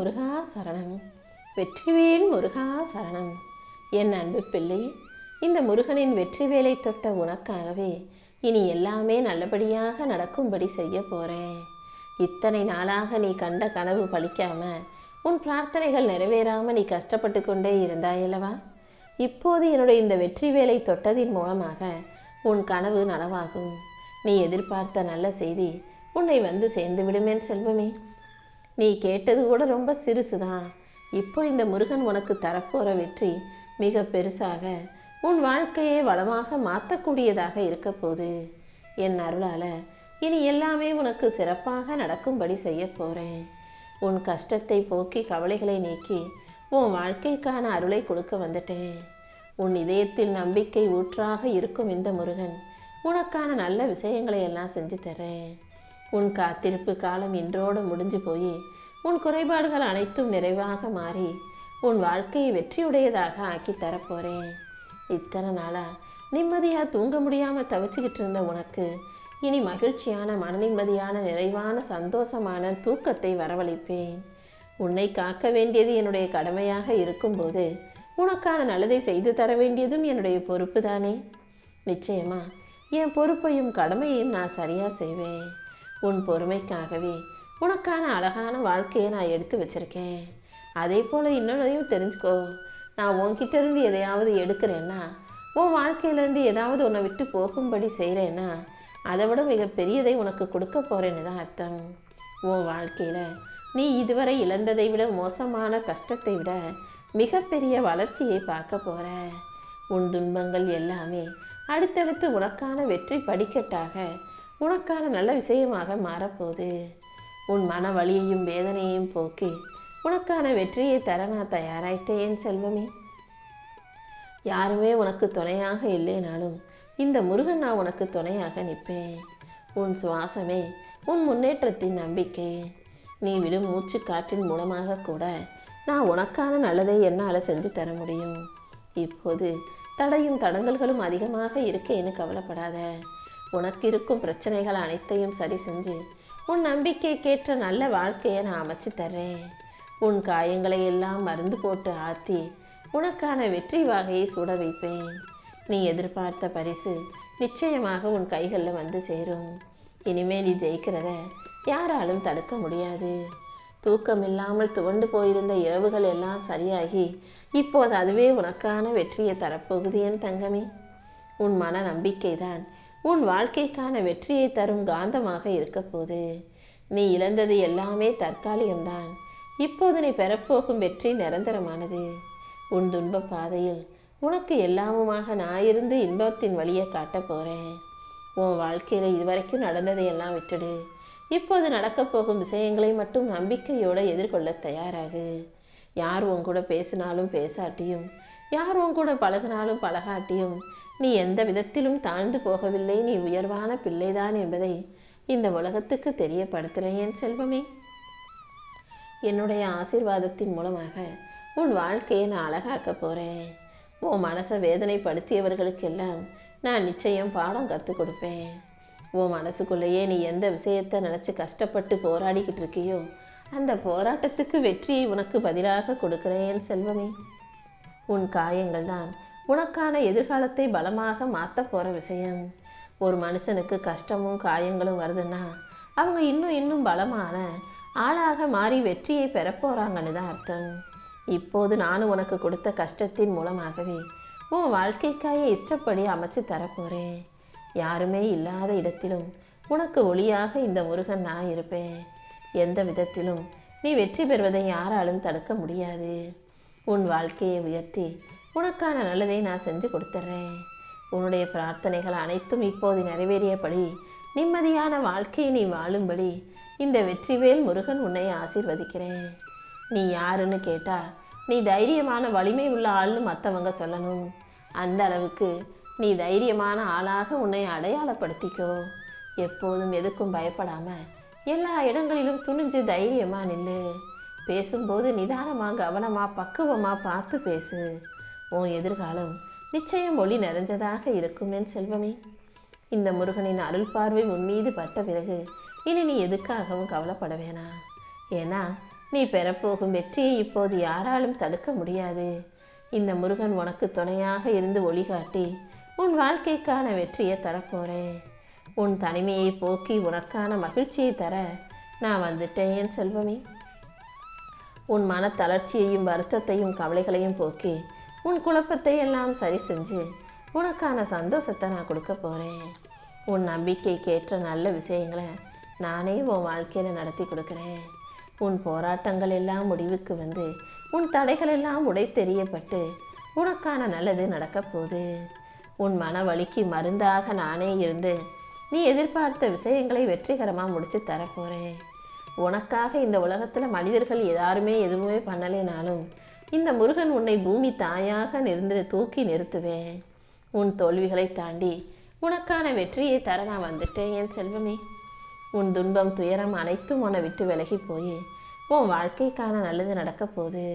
முருகா சரணம். வெற்றிவேல் முருகா சரணம். என் அன்பு பிள்ளை இந்த முருகனின் வெற்றிவேலை தொட்ட உனக்காகவே இனி எல்லாமே நல்லபடியாக நடக்கும்படி செய்ய போறேன். இத்தனை நாளாக நீ கண்ட கனவு பழிக்காம உன் பிரார்த்தனைகள் நிறைவேறாம நீ கஷ்டப்பட்டு கொண்டே இருந்தாயல்லவா இப்போது என்னுடைய இந்த வெற்றி வேலை தொட்டதின் மூலமாக உன் கனவு நனவாகும். நீ எதிர்பார்த்த நல்ல செய்தி உன்னை வந்து சேர்ந்து விடுமேன் செல்வமே. நீ கேட்டது கூட ரொம்ப சிறுசுதான் இப்போ இந்த முருகன் உனக்கு தரப்போகிற வெற்றி மிக பெருசாக உன் வாழ்க்கையை வளமாக மாற்றக்கூடியதாக இருக்க போது என் அருளால் இனி எல்லாமே உனக்கு சிறப்பாக நடக்கும்படி செய்ய போகிறேன் உன் கஷ்டத்தை போக்கி கவலைகளை நீக்கி உன் வாழ்க்கைக்கான அருளை கொடுக்க வந்துட்டேன். உன் இதயத்தில் நம்பிக்கை ஊற்றாக இருக்கும் இந்த முருகன் உனக்கான நல்ல விஷயங்களை எல்லாம் செஞ்சு தரேன். உன் காத்திருப்பு காலம் இன்றோடு முடிஞ்சு போய் உன் குறைபாடுகள் அனைத்தும் நிறைவாக மாறி உன் வாழ்க்கையை வெற்றியுடையதாக ஆக்கி தரப்போறேன். இத்தனை நாளாக நிம்மதியாக தூங்க முடியாமல் தவிச்சுக்கிட்டு இருந்த உனக்கு இனி மகிழ்ச்சியான மன நிம்மதியான நிறைவான சந்தோஷமான தூக்கத்தை வரவழைப்பேன். உன்னை காக்க வேண்டியது என்னுடைய கடமையாக இருக்கும்போது உனக்கான நல்லதை செய்து தர வேண்டியதும் என்னுடைய பொறுப்பு தானே நிச்சயமா என் பொறுப்பையும் கடமையையும் நான் சரியாக செய்வேன். உன் பொறுமைக்காகவே உனக்கான அழகான வாழ்க்கையை நான் எடுத்து வச்சிருக்கேன். அதே போல் இன்னொன்றையும் தெரிஞ்சுக்கோ. நான் உன்கிட்ட இருந்து எதையாவது எடுக்கிறேன்னா உன் வாழ்க்கையிலேருந்து ஏதாவது உன்னை விட்டு போகும்படி செய்கிறேன்னா அதை விட மிகப்பெரியதை உனக்கு கொடுக்க போகிறேன்னு தான் அர்த்தம். உன் வாழ்க்கையில் நீ இதுவரை இழந்ததை விட மோசமான கஷ்டத்தை விட மிகப்பெரிய வளர்ச்சியை பார்க்க போகிற உன் துன்பங்கள் எல்லாமே அடுத்தடுத்து உனக்கான வெற்றி படிக்கட்டாக உனக்கான நல்ல விஷயமாக மாறப்போகுது. உன் மன வலியையும் வேதனையையும் போக்கி உனக்கான வெற்றியை தர நான் தயாராயிட்டேன் செல்வமே. யாருமே உனக்கு துணையாக இல்லைனாலும் இந்த முருகன் நான் உனக்கு துணையாக நிற்பேன். உன் சுவாசமே உன் முன்னேற்றத்தின் நம்பிக்கை. நீ விடும் மூச்சு காற்றின் மூலமாக கூட நான் உனக்கான நல்லதை என்னால் செஞ்சு தர முடியும். இப்போது தடையும் தடங்கல்களும் அதிகமாக இருக்கேன்னு கவலைப்படாத. உனக்கு இருக்கும் பிரச்சனைகள் அனைத்தையும் சரி செஞ்சு உன் நம்பிக்கைக்கேற்ற நல்ல வாழ்க்கையை நான் அமைச்சு தர்றேன். உன் காயங்களை எல்லாம் மருந்து போட்டு ஆத்தி உனக்கான வெற்றி வாகையை சுட வைப்பேன். நீ எதிர்பார்த்த பரிசு நிச்சயமாக உன் கைகளில் வந்து சேரும். இனிமே நீ ஜெயிக்கிறத யாராலும் தடுக்க முடியாது. தூக்கம் இல்லாமல் துவண்டு போயிருந்த இரவுகள் எல்லாம் சரியாகி இப்போது அதுவே உனக்கான வெற்றியை தரப்போகுது என் தங்கமே. உன் மன நம்பிக்கைதான் உன் வாழ்க்கைக்கான வெற்றியை தரும் காந்தமாக இருக்கப்போது நீ இழந்தது எல்லாமே தற்காலிகம்தான். இப்போது நீ பெறப்போகும் வெற்றி நிரந்தரமானது. உன் துன்ப பாதையில் உனக்கு எல்லாமுமாக நான் இருந்து இன்பத்தின் வழியை காட்டப் போகிறேன் உன் வாழ்க்கையில் இதுவரைக்கும் நடந்ததை எல்லாம் விட்டுடு. இப்போது நடக்கப் போகும் விஷயங்களை மட்டும் நம்பிக்கையோடு எதிர்கொள்ள தயாராகு. யார் உன் கூட பேசினாலும் பேசாட்டியும் யார் உன் கூட பழகினாலும் பழகாட்டியும் நீ எந்த விதத்திலும் தாழ்ந்து போகவில்லை. நீ உயர்வான பிள்ளைதான் என்பதை இந்த உலகத்துக்கு தெரியப்படுத்துகிறேன் செல்வமே. என்னுடைய ஆசீர்வாதத்தின் மூலமாக உன் வாழ்க்கையை நான் அழகாக்க போகிறேன் உன் மனசை வேதனைப்படுத்தியவர்களுக்கெல்லாம் நான் நிச்சயம் பாடம் கற்றுக் கொடுப்பேன். உன் மனசுக்குள்ளேயே நீ எந்த விஷயத்தை நினச்சி கஷ்டப்பட்டு போராடிக்கிட்டு இருக்கியோ அந்த போராட்டத்துக்கு வெற்றியை உனக்கு பதிலாக கொடுக்கிறேன் செல்வமே. உன் காயங்கள் தான் உனக்கான எதிர்காலத்தை பலமாக மாற்ற போகிற விஷயம். ஒரு மனுஷனுக்கு கஷ்டமும் காயங்களும் வருதுன்னா அவங்க இன்னும் இன்னும் பலமான ஆளாக மாறி வெற்றியை பெறப்போகிறாங்கன்னு தான் அர்த்தம். இப்போது நானும் உனக்கு கொடுத்த கஷ்டத்தின் மூலமாகவே உன் வாழ்க்கைக்காய இஷ்டப்படி அமைச்சு தரப்போகிறேன் யாருமே இல்லாத இடத்திலும் உனக்கு ஒளியாக இந்த முருகன் நான் இருப்பேன். எந்த விதத்திலும் நீ வெற்றி பெறுவதை யாராலும் தடுக்க முடியாது. உன் வாழ்க்கையை உயர்த்தி உனக்கான நல்லதை நான் செஞ்சு கொடுத்துட்றேன் உன்னுடைய பிரார்த்தனைகள் அனைத்தும் இப்போது நிறைவேறியபடி நிம்மதியான வாழ்க்கையை நீ வாழும்படி இந்த வெற்றிவேல் முருகன் உன்னை ஆசீர்வதிக்கிறேன். நீ யாருன்னு கேட்டா நீ தைரியமான வலிமை உள்ள ஆள்னு மற்றவங்க சொல்லணும். அந்த அளவுக்கு நீ தைரியமான ஆளாக உன்னை அடையாளப்படுத்திக்கோ. எப்போதும் எதுக்கும் பயப்படாமல் எல்லா இடங்களிலும் துணிஞ்சு தைரியமாக நில்லு. பேசும்போது நிதானமாக கவனமாக பக்குவமாக பார்த்து பேசு. உன் எதிர்காலம் நிச்சயம் ஒளி நிறைஞ்சதாக இருக்கும் என் செல்வமே. இந்த முருகனின் அருள் பார்வை உன் மீது பட்ட பிறகு இனி நீ எதுக்காகவும் கவலைப்பட வேணாம் ஏன்னா நீ பெறப்போகும் வெற்றியை இப்போது யாராலும் தடுக்க முடியாது. இந்த முருகன் உனக்கு துணையாக இருந்து ஒளிகாட்டி உன் வாழ்க்கைக்கான வெற்றியை தரப்போறேன் உன் தனிமையை போக்கி உனக்கான மகிழ்ச்சியை தர நான் வந்துட்டேன் என் செல்வமே. உன் மன தளர்ச்சியையும் வருத்தத்தையும் கவலைகளையும் போக்கி உன் குழப்பத்தை எல்லாம் சரி செஞ்சு உனக்கான சந்தோஷத்தை நான் கொடுக்க போகிறேன் உன் நம்பிக்கைக்கேற்ற நல்ல விஷயங்களை நானே உன் வாழ்க்கையில் நடத்தி கொடுக்குறேன். உன் போராட்டங்கள் எல்லாம் முடிவுக்கு வந்து உன் தடைகள் எல்லாம் உடை தெரியப்பட்டு உனக்கான நல்லது நடக்கப் போகுது. உன் மன வலிக்கு மருந்தாக நானே இருந்து நீ எதிர்பார்த்த விஷயங்களை வெற்றிகரமாக முடித்து தரப்போகிறேன் உனக்காக இந்த உலகத்தில் மனிதர்கள் யாருமே எதுவுமே பண்ணலைனாலும் இந்த முருகன் உன்னை பூமி தாயாக நிறுந்து தூக்கி நிறுத்துவேன். உன் தோல்விகளை தாண்டி உனக்கான வெற்றியை தர நான் வந்துட்டேன் என் செல்வமே. உன் துன்பம் துயரம் அனைத்தும் உன்னை விட்டு விலகி போய் உன் வாழ்க்கைக்கான நல்லது நடக்க போகுது.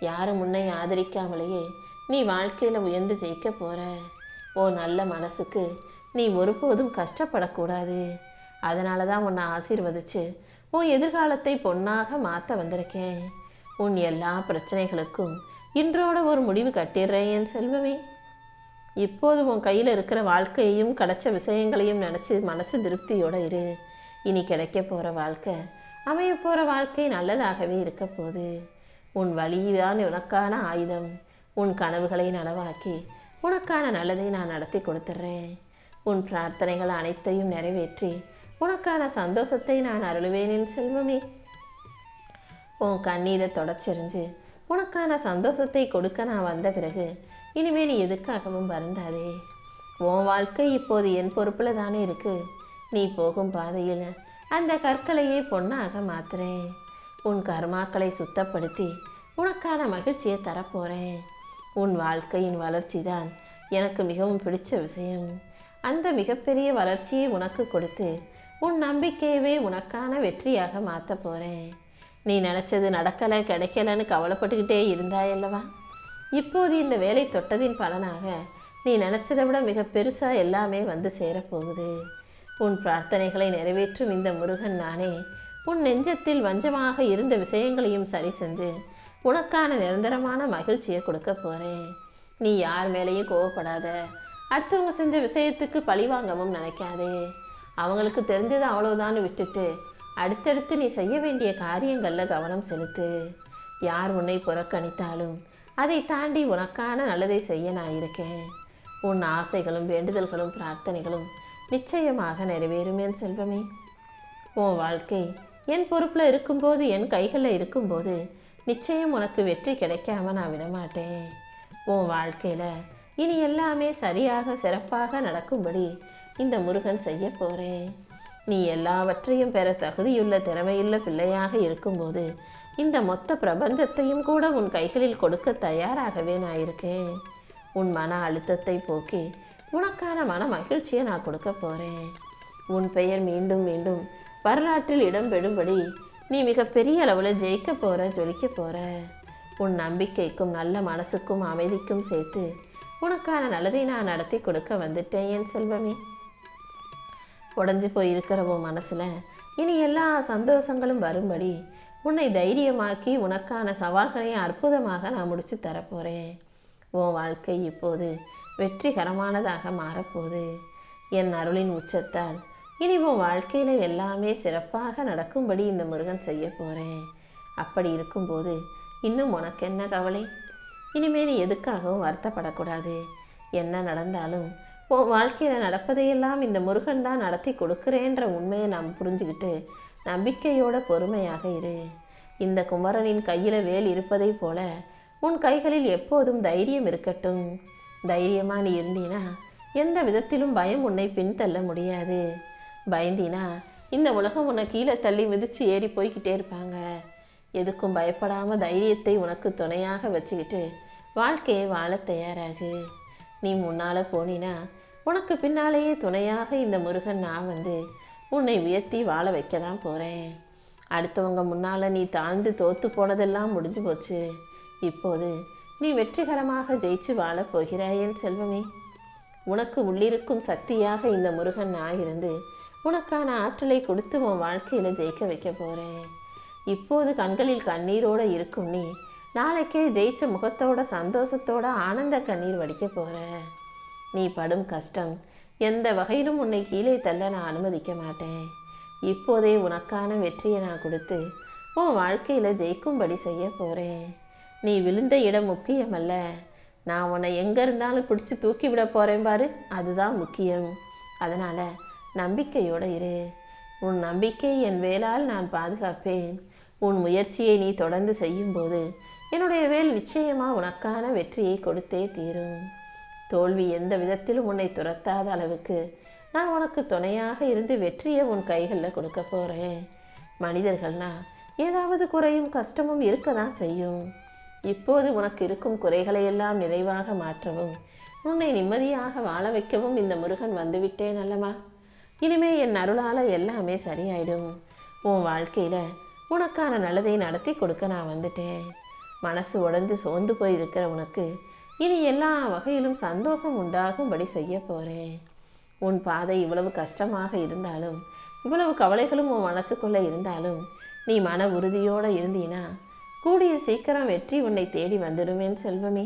யாரும் உன்னை ஆதரிக்காமலேயே நீ வாழ்க்கையில் உயர்ந்து ஜெயிக்க போற. ஓ நல்ல மனசுக்கு நீ ஒருபோதும் கஷ்டப்படக்கூடாது. அதனால தான் உன்னை ஆசீர்வதிச்சு உன் எதிர்காலத்தை பொன்னாக மாற்ற வந்திருக்கேன். உன் எல்லா பிரச்சனைகளுக்கும் இன்றோட ஒரு முடிவு கட்டிடுறேன் என் செல்வமே. இப்போது உன் கையில் இருக்கிற வாழ்க்கையையும் கிடைச்ச விஷயங்களையும் நினச்சி மனசு திருப்தியோடு இரு. இனி கிடைக்க போகிற வாழ்க்கை அமைய போகிற வாழ்க்கை நல்லதாகவே இருக்க போகுது. உன் வழிதான் உனக்கான ஆயுதம். உன் கனவுகளை நனவாக்கி உனக்கான நல்லதை நான் நடத்தி கொடுத்துட்றேன். உன் பிரார்த்தனைகள் அனைத்தையும் நிறைவேற்றி உனக்கான சந்தோஷத்தை நான் அருளுவேனின் செல்வமே. உன் கண்ணீரை தொடச்சிரிஞ்சு உனக்கான சந்தோஷத்தை கொடுக்க நான் வந்த பிறகு இனிமேல் நீ எதுக்காகவும் வருந்தாதே. உன் வாழ்க்கை இப்போது என் பொறுப்பில் தானே இருக்கு. நீ போகும் பாதையில் அந்த கற்களையே பொண்ணாக மாத்துறேன் உன் கர்மாக்களை சுத்தப்படுத்தி உனக்கான மகிழ்ச்சியை தரப்போகிறேன் உன் வாழ்க்கையின் வளர்ச்சி தான் எனக்கு மிகவும் பிடிச்ச விஷயம். அந்த மிகப்பெரிய வளர்ச்சியை உனக்கு கொடுத்து உன் நம்பிக்கையவே உனக்கான வெற்றியாக மாற்ற போகிறேன் நீ நினச்சது நடக்கலை கிடைக்கலன்னு கவலைப்பட்டுக்கிட்டே இருந்தாயல்லவா இப்போது இந்த வேலை தொட்டதின் பலனாக நீ நினச்சதை விட மிக பெருசாக எல்லாமே வந்து சேரப்போகுது. உன் பிரார்த்தனைகளை நிறைவேற்றும் இந்த முருகன் நானே உன் நெஞ்சத்தில் வஞ்சமாக இருந்த விஷயங்களையும் சரி செஞ்சு உனக்கான நிரந்தரமான மகிழ்ச்சியை கொடுக்க போகிறேன் நீ யார் மேலேயும் கோவப்படாத. அடுத்தவங்க செஞ்ச விஷயத்துக்கு பழி வாங்கவும் நினைக்காதே. அவங்களுக்கு தெரிஞ்சது அவ்வளோதான்னு விட்டுட்டு அடுத்தடுத்து நீ செய்ய வேண்டிய காரியங்களில் கவனம் செலுத்து. யார் உன்னை புறக்கணித்தாலும் அதை தாண்டி உனக்கான நல்லதை செய்ய நான் இருக்கேன். உன் ஆசைகளும் வேண்டுதல்களும் பிரார்த்தனைகளும் நிச்சயமாக நிறைவேறும் என் செல்வமே. உன் வாழ்க்கை என் பொறுப்பில் இருக்கும்போது என் கைகளில் இருக்கும்போது நிச்சயம் உனக்கு வெற்றி கிடைக்காம நான் விடமாட்டேன். உன் வாழ்க்கையில் இனி எல்லாமே சரியாக சிறப்பாக நடக்கும்படி இந்த முருகன் செய்ய போகிறேன் நீ எல்லாவற்றையும் பெற தகுதியுள்ள திறமையுள்ள பிள்ளையாக இருக்கும்போது இந்த மொத்த பிரபஞ்சத்தையும் கூட உன் கைகளில் கொடுக்க தயாராகவே நான் இருக்கேன். உன் மன அழுத்தத்தை போக்கி உனக்கான மன மகிழ்ச்சியை நான் கொடுக்க போகிறேன் உன் பெயர் மீண்டும் மீண்டும் வரலாற்றில் இடம்பெறும்படி நீ மிகப்பெரிய அளவில் ஜெயிக்க போகிற ஜொலிக்க போகிற உன் நம்பிக்கைக்கும் நல்ல மனசுக்கும் அமைதிக்கும் சேர்த்து உனக்கான நல்லதை நான் நடத்தி கொடுக்க வந்துட்டேன் என் செல்வமே. உடஞ்சி போயிருக்கிற உன் மனசில்? இனி எல்லா சந்தோஷங்களும் வரும்படி உன்னை தைரியமாக்கி உனக்கான சவால்களையும் அற்புதமாக நான் முடித்து தரப்போகிறேன் உன் வாழ்க்கை இப்போது வெற்றிகரமானதாக மாறப்போகுது. என் அருளின் உச்சத்தால் இனி உன் வாழ்க்கையில் எல்லாமே சிறப்பாக நடக்கும்படி இந்த முருகன் செய்ய போகிறேன் அப்படி இருக்கும்போது இன்னும் உனக்கு என்ன கவலை? இனிமேல் எதுக்காகவும் வருத்தப்படக்கூடாது. என்ன நடந்தாலும் உன் வாழ்க்கையில் நடப்பதையெல்லாம் இந்த முருகன் தான் நடத்தி கொடுக்குறேன்ற உண்மையை நாம் புரிஞ்சுக்கிட்டு நம்பிக்கையோட பொறுமையாக இரு. இந்த குமரனின் கையில் வேல் இருப்பதைப் போல உன் கைகளில் எப்போதும் தைரியம் இருக்கட்டும். தைரியமா நீ இருந்தீனா எந்த விதத்திலும் பயம் உன்னை பின்தள்ள முடியாது. பயந்தினா இந்த உலகம் உன்னை கீழே தள்ளி மிதித்து ஏறி போய்கிட்டே இருப்பாங்க. எதுக்கும் பயப்படாம தைரியத்தை உனக்கு துணையாக வச்சுக்கிட்டு வாழ்க்கையை வாழ தயாராகு. நீ முன்னால் போனினா உனக்கு பின்னாலேயே துணையாக இந்த முருகன் நான் வந்து உன்னை உயர்த்தி வாழ வைக்க தான் போகிறேன் அடுத்தவங்க முன்னால் நீ தாழ்ந்து தோத்து போனதெல்லாம் முடிஞ்சு போச்சு. இப்போது நீ வெற்றிகரமாக ஜெயிச்சு வாழப் போகிறாயேன் செல்வமே. உனக்கு உள்ளிருக்கும் சக்தியாக இந்த முருகன் நான் இருந்து உனக்கான ஆற்றலை கொடுத்து உன் வாழ்க்கையில் ஜெயிக்க வைக்க போகிறேன் இப்போது கண்களில் கண்ணீரோடு இருக்கும் நீ நாளைக்கே ஜெயிச்ச முகத்தோட சந்தோஷத்தோட ஆனந்த கண்ணீர் வடிக்க போற நீ படும் கஷ்டம் எந்த வகையிலும் உன்னை கீழே தள்ள நான் அனுமதிக்க மாட்டேன். இப்போதே உனக்கான வெற்றியை நான் கொடுத்து உன் வாழ்க்கையில் ஜெயிக்கும்படி செய்ய போகிறேன் நீ விழுந்த இடம் முக்கியமல்ல. நான் உன்னை எங்கே இருந்தாலும் பிடிச்சி தூக்கி விட போகிறேன் பாரு. அதுதான் முக்கியம். அதனால் நம்பிக்கையோடு இரு. உன் நம்பிக்கை என் வேலால் நான் பாதுகாப்பேன். உன் முயற்சியை நீ தொடர்ந்து செய்யும்போது என்னுடைய வேல் நிச்சயமாக உனக்கான வெற்றியை கொடுத்தே தீரும். தோல்வி எந்த விதத்திலும் உன்னை துரத்தாத அளவுக்கு நான் உனக்கு துணையாக இருந்து வெற்றியை உன் கைகளில் கொடுக்க போகிறேன் மனிதர்கள்னா ஏதாவது குறையும் கஷ்டமும் இருக்க தான் செய்யும். இப்போது உனக்கு இருக்கும் குறைகளை எல்லாம் நிறைவாக மாற்றவும் உன்னை நிம்மதியாக வாழ வைக்கவும் இந்த முருகன் வந்துவிட்டேன் அல்லவா? இனிமே என் அருளால் எல்லாமே சரியாயிடும். உன் வாழ்க்கையில் உனக்கான நல்லதை நடத்தி கொடுக்க நான் வந்துட்டேன். மனசு உடஞ்சு சோர்ந்து போய் இருக்கிற உனக்கு இனி எல்லா வகையிலும் சந்தோஷம் உண்டாகும்படி செய்ய போகிறேன் உன் பாதை இவ்வளவு கஷ்டமாக இருந்தாலும் இவ்வளவு கவலைகளும் உன் மனசுக்குள்ளே இருந்தாலும் நீ மன உறுதியோடு இருந்தீனா கூடிய சீக்கிரம் வெற்றி உன்னை தேடி வந்துடுவேன் செல்வமே.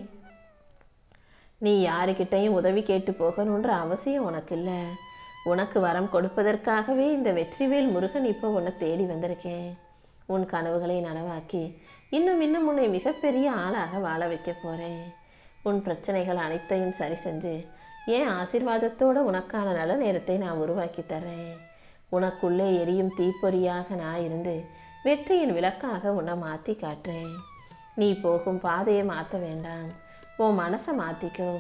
நீ யாருக்கிட்டையும் உதவி கேட்டு போகணுன்ற அவசியம் உனக்கு இல்லை உனக்கு வரம் கொடுப்பதற்காகவே இந்த வெற்றிவேல் முருகன் இப்போ உன்னை தேடி வந்திருக்கேன். உன் கனவுகளை நனவாக்கி இன்னும் இன்னும் உன்னை மிகப்பெரிய ஆளாக வாழ வைக்க போகிறேன் உன் பிரச்சனைகள் அனைத்தையும் சரி செஞ்சு என் ஆசிர்வாதத்தோடு உனக்கான நல்ல நேரத்தை நான் உருவாக்கி தர்றேன். உனக்குள்ளே எரியும் தீப்பொறியாக நான் இருந்து வெற்றியின் விளக்காக உன்னை மாற்றி காட்டுறேன். நீ போகும் பாதையை மாற்ற வேண்டாம். உன் மனசை மாற்றிக்கோ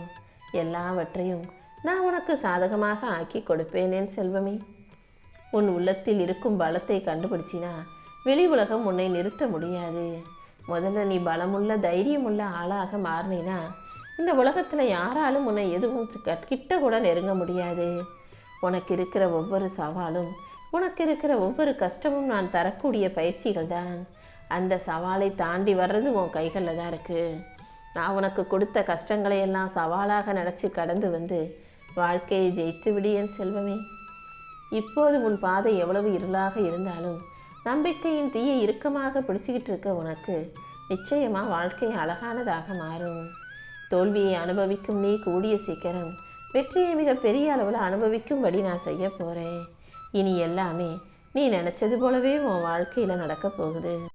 எல்லாவற்றையும் நான் உனக்கு சாதகமாக ஆக்கி கொடுப்பேனேன் செல்வமே. உன் உள்ளத்தில் இருக்கும் பலத்தை கண்டுபிடிச்சினா வெளி உலகம் உன்னை நிறுத்த முடியாது. முதல்ல நீ பலமுள்ள தைரியமுள்ள ஆளாக மாறினா இந்த உலகத்தில் யாராலும் உன்னை எதுவும் கிட்ட கூட நெருங்க முடியாது. உனக்கு இருக்கிற ஒவ்வொரு சவாலும் உனக்கு இருக்கிற ஒவ்வொரு கஷ்டமும் நான் தரக்கூடிய பயிற்சிகள் தான். அந்த சவாலை தாண்டி வர்றது உன் கைகளில் தான் இருக்குது நான் உனக்கு கொடுத்த கஷ்டங்களை எல்லாம் சவாலாக நினச்சி கடந்து வந்து வாழ்க்கையை ஜெயித்து விடு செல்வமே. இப்போது உன் பாதை எவ்வளவு இருளாக இருந்தாலும் நம்பிக்கையின் தீயை இறுக்கமாக பிடிச்சிக்கிட்டு இருக்க உனக்கு நிச்சயமா வாழ்க்கை அழகானதாக மாறும். தோல்வியை அனுபவிக்கும் நீ கூடிய சீக்கிரம் வெற்றியை மிக பெரிய அளவில் அனுபவிக்கும்படி நான் செய்ய போறேன். இனி எல்லாமே நீ நினச்சது போலவே உன் வாழ்க்கையில் நடக்கப் போகுது.